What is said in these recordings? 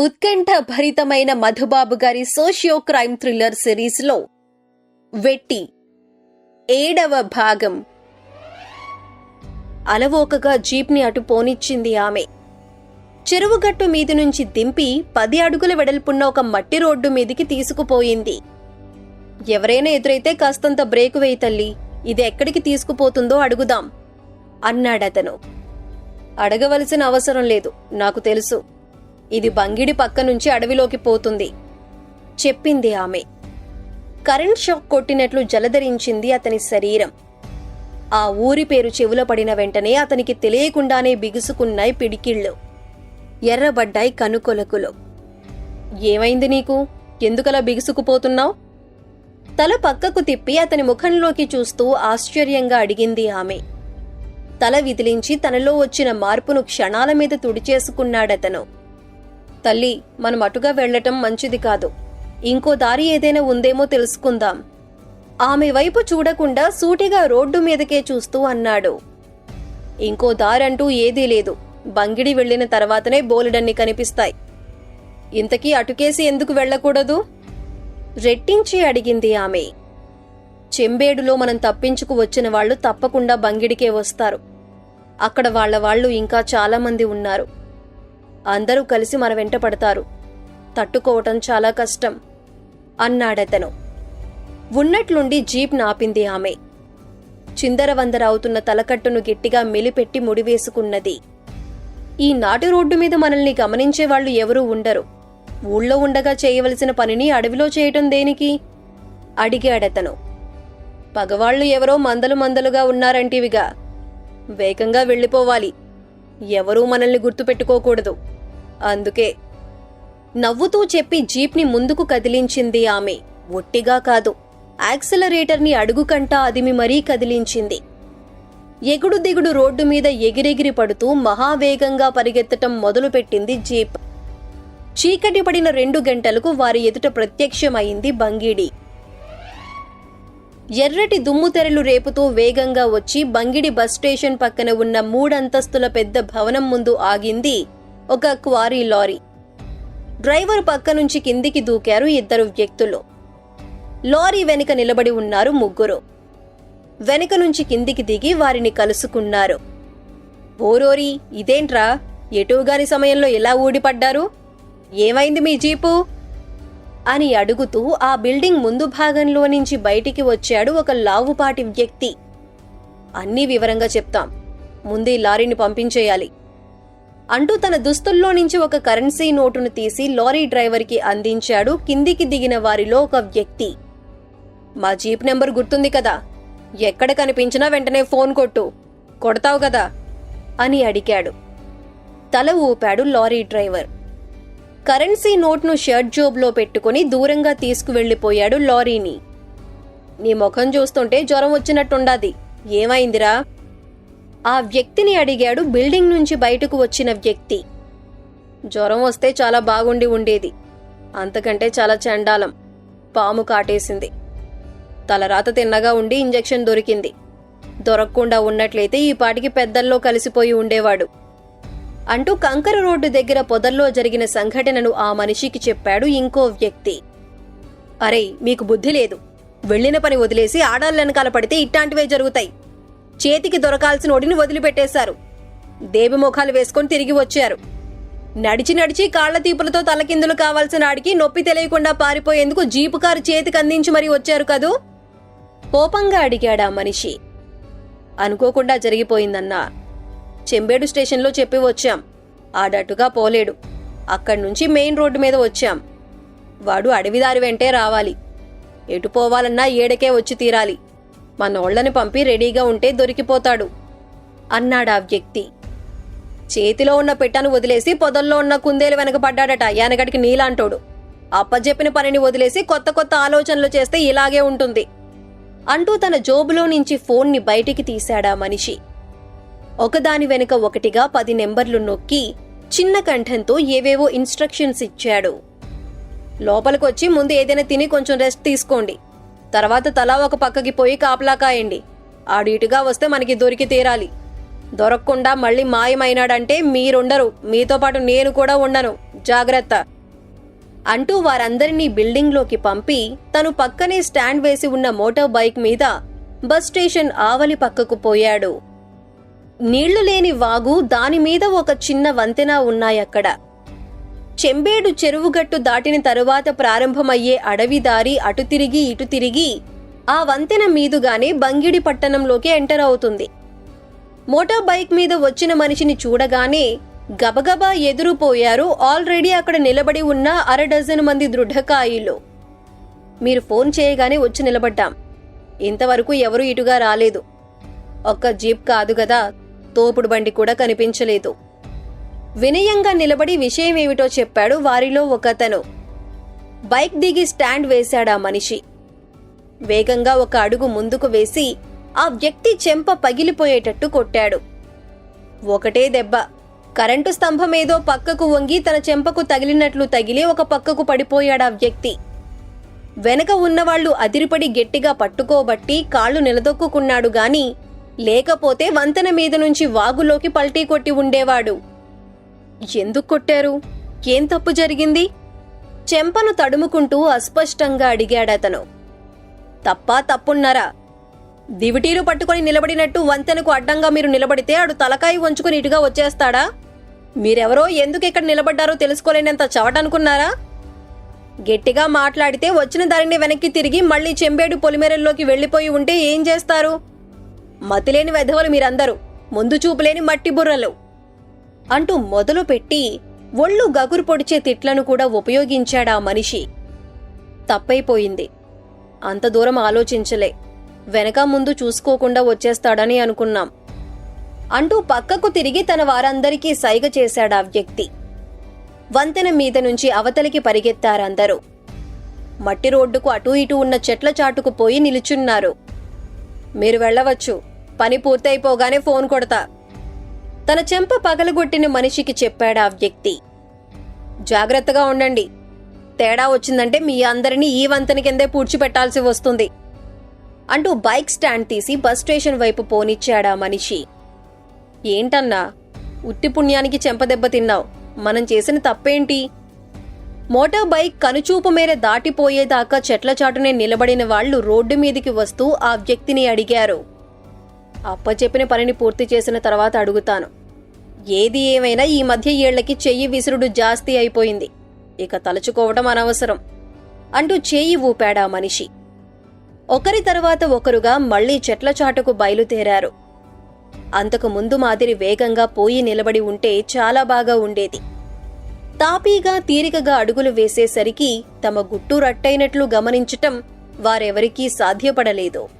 ఉత్కంఠ భరితమైన మధుబాబు గారి socio crime thriller సిరీస్లో వెట్టి ఏడవ భాగం. అలవోకగా జీప్ని అటు పోనిచ్చింది ఆమె. చెరువుగట్టు మీది నుంచి దింపి పది అడుగుల వెడల్పున్న ఒక మట్టి రోడ్డు మీదికి తీసుకుపోయింది. ఎవరైనా ఎదురైతే కాస్తంత బ్రేకు వేయి తల్లి ఇది ఎక్కడికి తీసుకుపోతుందో అడుగుదాం అన్నాడతను. అడగవలసిన అవసరం లేదు నాకు తెలుసు. ఇది బంగిడి పక్క నుంచి అడవిలోకి పోతుంది. చెప్పింది ఆమె. కరెంట్ షాక్ కొట్టినట్లు జలధరించింది అతని శరీరం. ఆ ఊరి పేరు చెవుల పడిన వెంటనే అతనికి తెలియకుండానే బిగుసుకున్నాయి పిడికిళ్ళు. ఎర్రబడ్డాయి కనుకొలకులు. ఏమైంది నీకు? ఎందుకలా బిగుసుకుపోతున్నావు? తల పక్కకు తిప్పి అతని ముఖంలోకి చూస్తూ ఆశ్చర్యంగా అడిగింది ఆమె. తల విదిలించి తనలో వచ్చిన మార్పును క్షణాల మీద తుడిచేసుకున్నాడతను. తల్లి మనం అటుగా వెళ్ళటం మంచిది కాదు. ఇంకో దారి ఏదైనా ఉందేమో తెలుసుకుందాం. ఆమె వైపు చూడకుండా సూటిగా రోడ్డు మీదకే చూస్తూ అన్నాడు. ఇంకో దారంటూ ఏదీ లేదు. బంగిడి వెళ్ళిన తర్వాతనే బోలెడన్ని కనిపిస్తాయి. ఇంతకీ అటుకేసి ఎందుకు వెళ్ళకూడదు? రెట్టించి అడిగింది ఆమె. చెంబేడులో మనం తప్పించుకు వచ్చిన వాళ్ళు తప్పకుండా బంగిడికే వస్తారు. అక్కడ వాళ్ళ వాళ్ళు ఇంకా చాలామంది ఉన్నారు. అందరూ కలిసి మన వెంట పడతారు. తట్టుకోవటం చాలా కష్టం అన్నాడతను. ఉన్నట్లుండి జీప్ నాపింది ఆమె. చిందరవందర అవుతున్న తలకట్టును గట్టిగా మెలిపెట్టి ముడివేసుకున్నది. ఈ నాటి రోడ్డు మీద మనల్ని గమనించే వాళ్ళు ఎవరూ ఉండరు. ఊళ్ళో ఉండగా చేయవలసిన పనిని అడవిలో చేయటం దేనికి? అడిగాడతను పగవాళ్ళు ఎవరో మందలు మందలుగా ఉన్నారంటివిగా. వేగంగా వెళ్ళిపోవాలి. ఎవరూ మనల్ని గుర్తుపెట్టుకోకూడదు. అందుకే నవ్వుతూ చెప్పి జీప్ని ముందుకు కదిలించింది ఆమె. ఒట్టిగా కాదు. యాక్సిలరేటర్ని అడుగుకంటా అదిమి మరీ కదిలించింది. ఎగుడు దిగుడు రోడ్డు మీద ఎగిరెగిరి పడుతూ మహావేగంగా పరిగెత్తటం మొదలుపెట్టింది జీప్. చీకటి పడిన రెండు గంటలకు వారి ఎదుట ప్రత్యక్షమైంది బంగిడి. ఎర్రటి దుమ్ము తెరలు రేపుతూ వేగంగా వచ్చి బంగిడి బస్ స్టేషన్ పక్కన ఉన్న మూడంతస్తుల పెద్ద భవనం ముందు ఆగింది. ఒక క్వారీ లారీ. డ్రైవర్ పక్క నుంచి కిందికి దూకారు ఇద్దరు వ్యక్తులు. లారీ వెనుక నిలబడి ఉన్నారు ముగ్గురు. వెనుక నుంచి కిందికి దిగి వారిని కలుసుకున్నారు. ఓరోరి ఇదేంట్రా? ఎటుగాని సమయంలో ఎలా ఊడిపడ్డారు? ఏమైంది మీ జీపు? అని అడుగుతూ ఆ బిల్డింగ్ ముందు భాగంలో నుంచి బయటికి వచ్చాడు ఒక లావుపాటి వ్యక్తి. అన్నీ వివరంగా చెప్తాం. ముందు లారీని పంపించేయాలి. అంటూ తన దుస్తుల్లో నుంచి ఒక కరెన్సీ నోటును తీసి లారీ డ్రైవర్కి అందించాడు. కిందికి దిగిన వారిలో ఒక వ్యక్తి. మా జీప్ నెంబర్ గుర్తుంది కదా. ఎక్కడ కనిపించినా వెంటనే ఫోన్ కొట్టు. కొడతావు కదా. అని అడిగాడు. తల ఊపాడు లారీ డ్రైవర్. కరెన్సీ నోట్ను షర్ట్ జోబ్లో పెట్టుకుని దూరంగా తీసుకువెళ్ళిపోయాడు లారీని. నీ ముఖం చూస్తుంటే జ్వరం వచ్చినట్టుండాది. ఏమైందిరా? ఆ వ్యక్తిని అడిగాడు బిల్డింగ్ నుంచి బయటకు వచ్చిన వ్యక్తి. జ్వరం వస్తే చాలా బాగుండి ఉండేది. అంతకంటే చాలా చండాలం. పాము కాటేసింది. తలరాత తిన్నగా ఉండి ఇంజెక్షన్ దొరికింది. దొరకకుండా ఉన్నట్లయితే ఈ పాటికి పెద్దల్లో కలిసిపోయి ఉండేవాడు. అంటూ కంకర రోడ్డు దగ్గర పొదల్లో జరిగిన సంఘటనను ఆ మనిషికి చెప్పాడు ఇంకో వ్యక్తి. అరే మీకు బుద్ధి లేదు. వెళ్ళిన పని వదిలేసి ఆడాళ్ళెనకాల పడితే ఇట్లాంటివే జరుగుతాయి. చేతికి దొరకాల్సిన ఒడిని వదిలిపెట్టేశారు. దేవి ముఖాలు వేసుకొని తిరిగి వచ్చారు. నడిచి నడిచి కాళ్ళ తీపులతో తలకిందులు కావాల్సిన ఆడికి నొప్పి తెలియకుండా పారిపోయేందుకు జీపు కారు చేతికి అందించి మరీ వచ్చారు కదూ? కోపంగా అడిగాడా మనిషి. అనుకోకుండా జరిగిపోయిందన్నా. చెంబేడు స్టేషన్లో చెప్పి వచ్చాం. ఆడట్టుగా పోలేడు. అక్కడి నుంచి మెయిన్ రోడ్డు మీద వచ్చాం. వాడు అడవిదారి వెంటే రావాలి. ఎటు పోవాలన్నా ఏడకే వచ్చి తీరాలి. మనోళ్ళను పంపి రెడీగా ఉంటే దొరికిపోతాడు అన్నాడా వ్యక్తి. చేతిలో ఉన్న పెట్టను వదిలేసి పొదల్లో ఉన్న కుందేలు వెనక పడ్డాడట యానగడికి నీలాంటోడు. అప్పజెప్పిన పనిని వదిలేసి కొత్త కొత్త ఆలోచనలు చేస్తే ఇలాగే ఉంటుంది అంటూ తన జోబులో నుంచి ఫోన్ని బయటికి తీశాడా మనిషి. ఒకదాని వెనుక ఒకటిగా పది నెంబర్లు నొక్కి చిన్న కంఠంతో ఏవేవో ఇన్స్ట్రక్షన్స్ ఇచ్చాడు. లోపలికొచ్చి ముందు ఏదైనా తిని కొంచెం రెస్ట్ తీసుకోండి. తర్వాత తలా ఒక పక్కకి పోయి కాపలా కాయండి ఆడు ఇటుగా వస్తే మనకి దొరికి తీరాలి. దొరకకుండా మళ్ళీ మాయమైనాడంటే మీరుండరు. మీతో పాటు నేను కూడా ఉండను. జాగ్రత్త. అంటూ వారందరినీ బిల్డింగ్లోకి పంపి తను పక్కనే స్టాండ్ వేసి ఉన్న మోటార్ బైక్ మీద బస్ స్టేషన్ ఆవలి పక్కకు పోయాడు. నీళ్ళు లేని వాగు దాని మీద ఒక చిన్న వంతెన ఉన్నాయక్కడ చెంబేడు చెరువుగట్టు దాటిన తరువాత ప్రారంభమయ్యే అడవి దారి అటు తిరిగి ఇటు తిరిగి ఆ వంతెన మీదుగానే బంగిడి పట్టణంలోకి ఎంటర్ అవుతుంది. మోటార్ బైక్ మీద వచ్చిన మనిషిని చూడగానే గబగబా ఎదురుపోయారు ఆల్రెడీ అక్కడ నిలబడి ఉన్న అర డజన్ మంది దృఢకాయులు. మీరు ఫోన్ చేయగానే వచ్చి నిలబడ్డాం. ఇంతవరకు ఎవరూ ఇటుగా రాలేదు. ఒక్క జీప్ కాదు కదా తోపుడు బండి కూడా కనిపించలేదు. వినయంగా నిలబడి విషయమేమిటో చెప్పాడు వారిలో ఒకతను. బైక్ దిగి స్టాండ్ వేశాడా మనిషి. వేగంగా ఒక అడుగు ముందుకు వేసి ఆ వ్యక్తి చెంప పగిలిపోయేటట్టు కొట్టాడు. ఒకటే దెబ్బ. కరెంటు స్తంభమేదో పక్కకు వంగి తన చెంపకు తగిలినట్లు తగిలి ఒక పక్కకు పడిపోయాడా వ్యక్తి. వెనక ఉన్నవాళ్ళు అదిరిపడి గట్టిగా పట్టుకోబట్టి కాళ్ళు నిలదొక్కుకున్నాడు గాని లేకపోతే వంతెన మీద నుంచి వాగులోకి పల్టీ కొట్టి ఉండేవాడు. ఎందుకు కొట్టారు? ఏం తప్పు జరిగింది? చెంపను తడుముకుంటూ అస్పష్టంగా అడిగాడతను. తప్పా తప్పున్నారా? దివిటీలు పట్టుకొని నిలబడినట్టు వంతెనకు అడ్డంగా మీరు నిలబడితే ఆడు తలకాయి వంచుకుని ఇటుగా వచ్చేస్తాడా? మీరెవరో ఎందుకు ఇక్కడ నిలబడ్డారో తెలుసుకోలేనంత చవటనుకున్నారా? గట్టిగా మాట్లాడితే వచ్చిన దారిని వెనక్కి తిరిగి మళ్ళీ చెంబేడు పొలిమేరల్లోకి వెళ్ళిపోయి ఉంటే ఏం చేస్తారు? మతిలేని వెధవలు మీరందరూ. ముందు చూపులేని మట్టి బుర్రలు. అంటూ మొదలుపెట్టి ఒళ్ళు గగురు పొడిచే తిట్లను కూడా ఉపయోగించాడా మనిషి. తప్పైపోయింది. అంత దూరం ఆలోచించలే. వెనక ముందు చూసుకోకుండా వచ్చేస్తాడని అనుకున్నాం. అంటూ పక్కకు తిరిగి తన వారందరికీ సైగ చేశాడా వ్యక్తి. వంతెన మీద నుంచి అవతలికి పరిగెత్తారందరూ. మట్టి రోడ్డుకు అటూ ఇటూ ఉన్న చెట్ల చాటుకు పోయి నిలుచున్నారు. మీరు వెళ్ళవచ్చు. పని పూర్తయిపోగానే ఫోన్ కొడతా. తన చెంప పగలగొట్టిన మనిషికి చెప్పాడు ఆ వ్యక్తి. జాగ్రత్తగా ఉండండి. తేడా వచ్చిందంటే మీ అందరినీ ఈ వంతెన కిందే పూడ్చిపెట్టాల్సి వస్తుంది. అంటూ బైక్ స్టాండ్ తీసి బస్ స్టేషన్ వైపు పోనిచ్చాడా మనిషి. ఏంటన్నా? ఉట్టి పుణ్యానికి చెంపదెబ్బ తిన్నావు. మనం చేసిన తప్పేంటి? మోటార్ బైక్ కనుచూపు మేర దాటిపోయేదాకా చెట్ల చాటునే నిలబడిన వాళ్ళు రోడ్డు మీదికి వస్తూ ఆ వ్యక్తిని అడిగారు. అప్పచెప్పిన పనిని పూర్తి చేసిన తర్వాత అడుగుతాను. ఏది ఏమైనా ఈ మధ్య ఏళ్ళకి చెయ్యి విసురుడు జాస్తి అయిపోయింది. ఇక తలుచుకోవడం అనవసరం. అంటూ చేయి ఊపాడా మనిషి. ఒకరి తర్వాత ఒకరుగా మళ్ళీ చెట్ల చాటుకు బయలుదేరారు. అంతకు ముందు మాదిరి వేగంగా పోయి నిలబడి ఉంటే చాలా బాగా ఉండేది. తాపీగా తీరికగా అడుగులు వేసేసరికి తమ గుట్టు రట్టయినట్లు గమనించటం వారెవరికీ సాధ్యపడలేదు.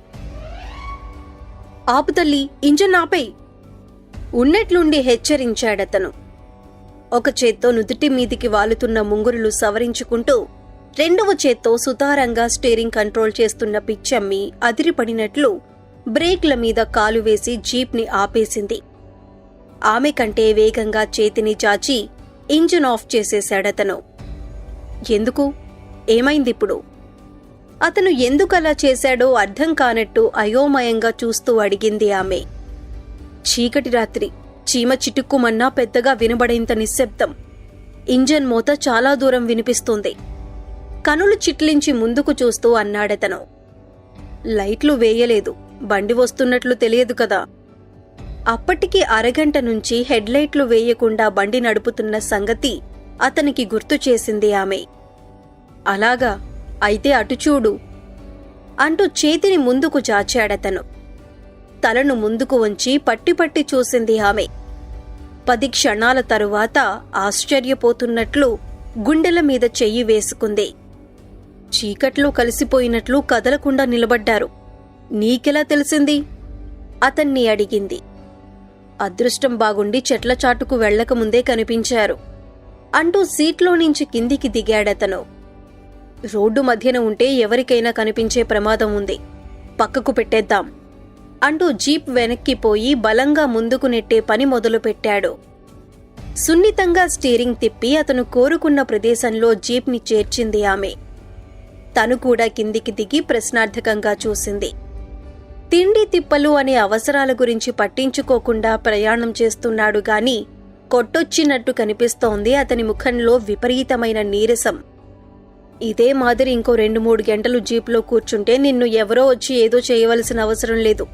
ఆపుతల్లి ఇంజన్ ఆపై ఉన్నట్లుండి హెచ్చరించాడతను. ఒక చేత్తో నుదుటి మీదికి వాలుతున్న ముంగురులు సవరించుకుంటూ రెండవ చేత్తో సుతారంగా స్టీరింగ్ కంట్రోల్ చేస్తున్న పిచ్చమ్మి అదిరిపడినట్లు బ్రేక్ల మీద కాలు వేసి జీప్ని ఆపేసింది. ఆమె కంటే వేగంగా చేతిని చాచి ఇంజిన్ ఆఫ్ చేసేశాడతను. ఎందుకు? ఏమైందిప్పుడు? అతను ఎందుకలా చేశాడో అర్థం కానట్టు అయోమయంగా చూస్తూ అడిగింది ఆమె. చీకటి రాత్రి చీమ చిటుక్కుమన్నా పెద్దగా వినబడేంత నిశ్శబ్దం. ఇంజన్ మోత చాలా దూరం వినిపిస్తుంది. కనులు చిట్లించి ముందుకు చూస్తూ అన్నాడతను. లైట్లు వేయలేదు బండి వస్తున్నట్లు తెలియదు కదా. అప్పటికి అరగంట నుంచి హెడ్లైట్లు వేయకుండా బండి నడుపుతున్న సంగతి అతనికి గుర్తు చేసింది ఆమె. అలాగా అయితే అటు చూడు అంటూ చేతిని ముందుకు చాచాడతను. తలను ముందుకు వంచి పట్టి పట్టి చూసింది ఆమె. పది క్షణాల తరువాత ఆశ్చర్యపోతున్నట్లు గుండెల మీద చెయ్యి వేసుకుంది. చీకట్లో కలిసిపోయినట్లు కదలకుండా నిలబడ్డారు. నీకెలా తెలిసింది? అతన్ని అడిగింది. అదృష్టం బాగుండి చెట్ల చాటుకు వెళ్ళకముందే కనిపించారు. అంటూ సీట్లో నుంచి కిందికి దిగాడతను. రోడ్డు మధ్యన ఉంటే ఎవరికైనా కనిపించే ప్రమాదం ఉంది. పక్కకు పెట్టేద్దాం. అంటూ జీప్ వెనక్కిపోయి బలంగా ముందుకు నెట్టే పని మొదలుపెట్టాడు. సున్నితంగా స్టీరింగ్ తిప్పి అతను కోరుకున్న ప్రదేశంలో జీప్ని చేర్చింది ఆమె. తను కూడా కిందికి దిగి ప్రశ్నార్థకంగా చూసింది. తిండి తిప్పలు అనే అవసరాల గురించి పట్టించుకోకుండా ప్రయాణం చేస్తున్నాడు గాని కొట్టొచ్చినట్టు కనిపిస్తోంది అతని ముఖంలో విపరీతమైన నీరసం. ఇదే మాదిరి ఇంకో రెండు మూడు గంటలు జీప్లో కూర్చుంటే నిన్ను ఎవరో వచ్చి ఏదో చేయవలసిన అవసరం లేదు.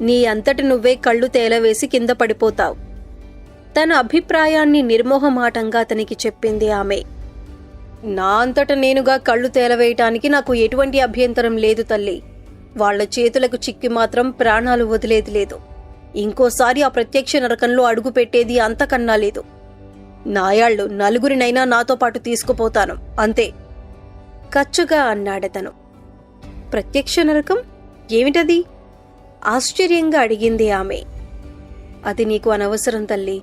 నీ అంతటి నువ్వే కళ్ళు తేలవేసి కింద పడిపోతావు. తన అభిప్రాయాన్ని నిర్మోహమాటంగా అతనికి చెప్పింది ఆమె. నా అంతట నేనుగా కళ్ళు తేలవేయటానికి నాకు ఎటువంటి అభ్యంతరం లేదు తల్లి. వాళ్ళ చేతులకు చిక్కి మాత్రం ప్రాణాలు వదిలేది లేదు. ఇంకోసారి ఆ ప్రత్యక్ష నరకంలో అడుగు పెట్టేది అంతకన్నా లేదు. నాయాళ్ళు నలుగురినైనా నాతో పాటు తీసుకుపోతాను. అంతే. కచ్చుగా అన్నాడతను. ప్రత్యక్ష నరకం? ఏమిటది? ఆశ్చర్యంగా అడిగింది ఆమె. అది నీకు అనవసరం తల్లి.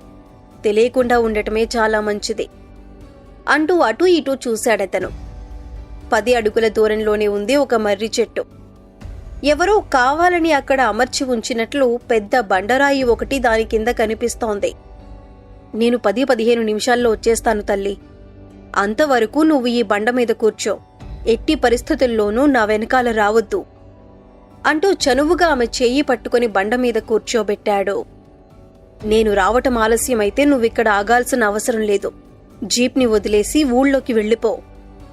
తెలియకుండా ఉండటమే చాలా మంచిది. అంటూ అటూ ఇటూ చూశాడతను. పది అడుగుల దూరంలోనే ఉంది ఒక మర్రి చెట్టు. ఎవరో కావాలని అక్కడ అమర్చి ఉంచినట్లు పెద్ద బండరాయి ఒకటి దాని కింద కనిపిస్తోంది. నేను పది పదిహేను నిమిషాల్లో వచ్చేస్తాను తల్లి. అంతవరకు నువ్వు ఈ బండ మీద కూర్చో. ఎట్టి పరిస్థితుల్లోనూ నా వెనకాల రావద్దు అంటూ చనువుగా ఆమె చెయ్యి పట్టుకుని బండ మీద కూర్చోబెట్టాడు. నేను రావటం ఆలస్యమైతే నువ్విక్కడ ఆగాల్సిన అవసరం లేదు. జీప్ని వదిలేసి ఊళ్ళోకి వెళ్ళిపో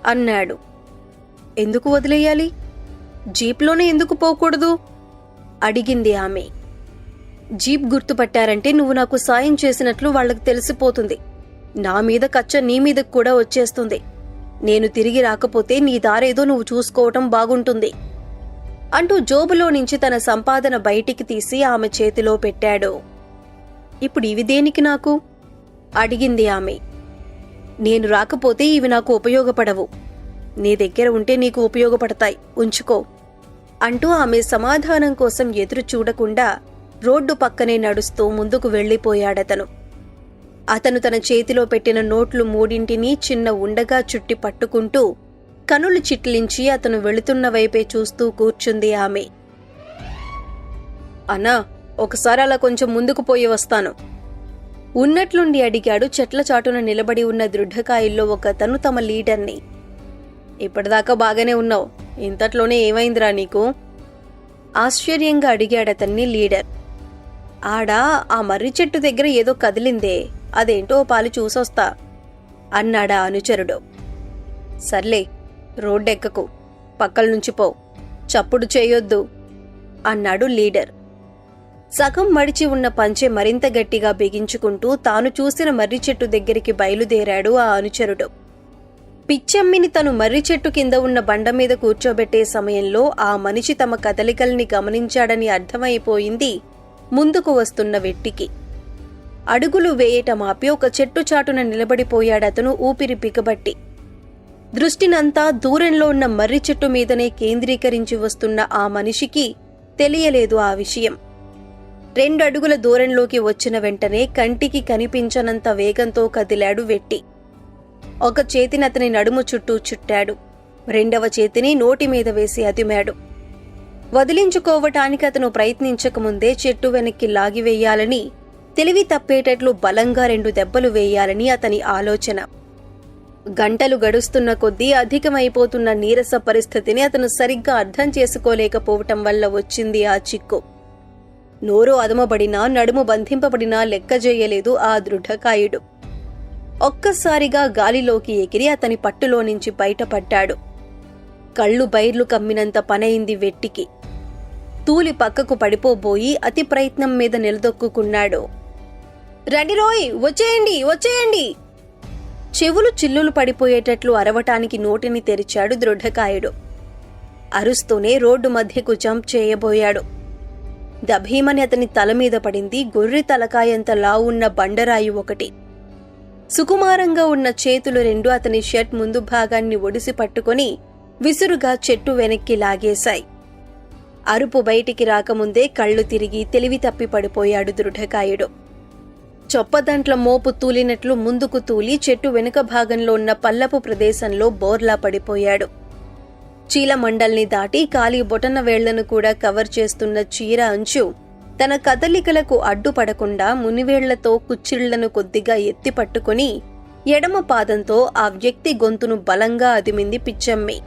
అన్నాడు. ఎందుకు వదిలేయాలి? జీప్లోనే ఎందుకు పోకూడదు? అడిగింది ఆమె. జీప్ గుర్తుపట్టారంటే నువ్వు నాకు సాయం చేసినట్లు వాళ్ళకి తెలిసిపోతుంది. నా మీద కచ్చ నీ మీద కూడా వచ్చేస్తుంది. నేను తిరిగి రాకపోతే నీ దారేదో నువ్వు చూసుకోవటం బాగుంటుంది అంటూ జోబులో నుంచి తన సంపాదన బయటికి తీసి ఆమె చేతిలో పెట్టాడు. ఇప్పుడు ఇవి దేనికి నాకు? అడిగింది ఆమె. నేను రాకపోతే ఇవి నాకు ఉపయోగపడవు. నీ దగ్గర ఉంటే నీకు ఉపయోగపడతాయి. ఉంచుకో. అంటూ ఆమె సమాధానం కోసం ఎదురు చూడకుండా రోడ్డు పక్కనే నడుస్తూ ముందుకు వెళ్ళిపోయాడతను. అతను తన చేతిలో పెట్టిన నోట్లు మూడింటిని చిన్న ఉండగా చుట్టి పట్టుకుంటూ కనులు చిట్లించి అతను వెళుతున్న వైపే చూస్తూ కూర్చుంది ఆమె. అనా ఒకసారి అలా కొంచెం ముందుకు పోయి వస్తాను. ఉన్నట్లుండి అడిగాడు. చెట్ల చాటున నిలబడి ఉన్న దృఢకాయల్లో ఒకతను తమ లీడర్ని. ఇప్పటిదాకా బాగానే ఉన్నావు. ఇంతట్లోనే ఏమైందిరా నీకు? ఆశ్చర్యంగా అడిగాడతన్ని లీడర్. ఆడా ఆ మర్రి చెట్టు దగ్గర ఏదో కదిలిందే. అదేంటో పాలు చూసొస్తా అన్నాడా అనుచరుడు. సర్లే రోడ్డెక్కకు పక్కల నుంచి పో చప్పుడు చేయొద్దు అన్నాడు లీడర్. సగం మడిచి ఉన్న పంచె మరింత గట్టిగా బిగించుకుంటూ తాను చూసిన మర్రి చెట్టు దగ్గరికి బయలుదేరాడు ఆ అనుచరుడు. పిచ్చమ్మిని తను మర్రి చెట్టు కింద ఉన్న బండ మీద కూర్చోబెట్టే సమయంలో ఆ మనిషి తమ కదలికల్ని గమనించాడని అర్థమైపోయింది ముందుకు వస్తున్న వెట్టికి. అడుగులు వేయటమాపి ఒక చెట్టు చాటున నిలబడిపోయాడతను ఊపిరి బిగబట్టి దృష్టినంతా దూరంలో ఉన్న మర్రి చెట్టు మీదనే కేంద్రీకరించి వస్తున్న ఆ మనిషికి తెలియలేదు ఆ విషయం. రెండు అడుగుల దూరంలోకి వచ్చిన వెంటనే కంటికి కనిపించనంత వేగంతో కదిలాడు వెట్టి. ఒక చేతిని అతని నడుము చుట్టూ చుట్టాడు. రెండవ చేతిని నోటి మీద వేసి అదిమాడు వదిలించుకోవటానికి అతను ప్రయత్నించకముందే చెట్టు వెనక్కి లాగివేయాలని తెలివి తప్పేటట్లు బలంగా రెండు దెబ్బలు వేయాలని అతని ఆలోచన. గంటలు గడుస్తున్న కొద్దీ అధికమైపోతున్న నీరస పరిస్థితిని అతను సరిగ్గా అర్థం చేసుకోలేకపోవటం వల్ల వచ్చింది ఆ చిక్కు. నోరు అదమబడినా నడుము బంధింపబడినా లెక్కజేయలేదు ఆ దృఢకాయుడు. ఒక్కసారిగా గాలిలోకి ఎగిరి అతని పట్టులో నుంచి బయటపడ్డాడు. కళ్ళు బైర్లు కమ్మినంత పనైంది వెట్టికి. తూలి పక్కకు పడిపోబోయి అతి ప్రయత్నం మీద నిలదొక్కుకున్నాడు. రండి రోయ్ వచ్చేయండి వచ్చేయండి. చెవులు చిల్లులు పడిపోయేటట్లు అరవటానికి నోటిని తెరిచాడు దృఢకాయుడు. అరుస్తూనే రోడ్డు మధ్యకు జంప్ చేయబోయాడు. దభీమని అతని తల మీద పడింది గొర్రె తలకాయంత లావున్న బండరాయి ఒకటి. సుకుమారంగా ఉన్న చేతులు రెండు అతని షర్ట్ ముందు భాగాన్ని ఒడిసి పట్టుకొని విసురుగా చెట్టు వెనక్కి లాగేశాయి. అరుపు బయటికి రాకముందే కళ్ళు తిరిగి తెలివి తప్పి పడిపోయాడు దృఢకాయుడు. చొప్పదంట్ల మోపు తూలినట్లు ముందుకు తూలి చెట్టు వెనుక భాగంలో ఉన్న పల్లపు ప్రదేశంలో బోర్లా పడిపోయాడు. చీలమండల్ని దాటి కాలి బొటన వేళ్ళను కూడా కవర్ చేస్తున్న చీర అంచు తన కదలికలకు అడ్డుపడకుండా మునివేళ్ళతో కుచ్చిళ్ళను కొద్దిగా ఎత్తి పట్టుకుని ఎడమ పాదంతో ఆ వ్యక్తి గొంతును బలంగా అదిమింది పిచ్చమ్మి.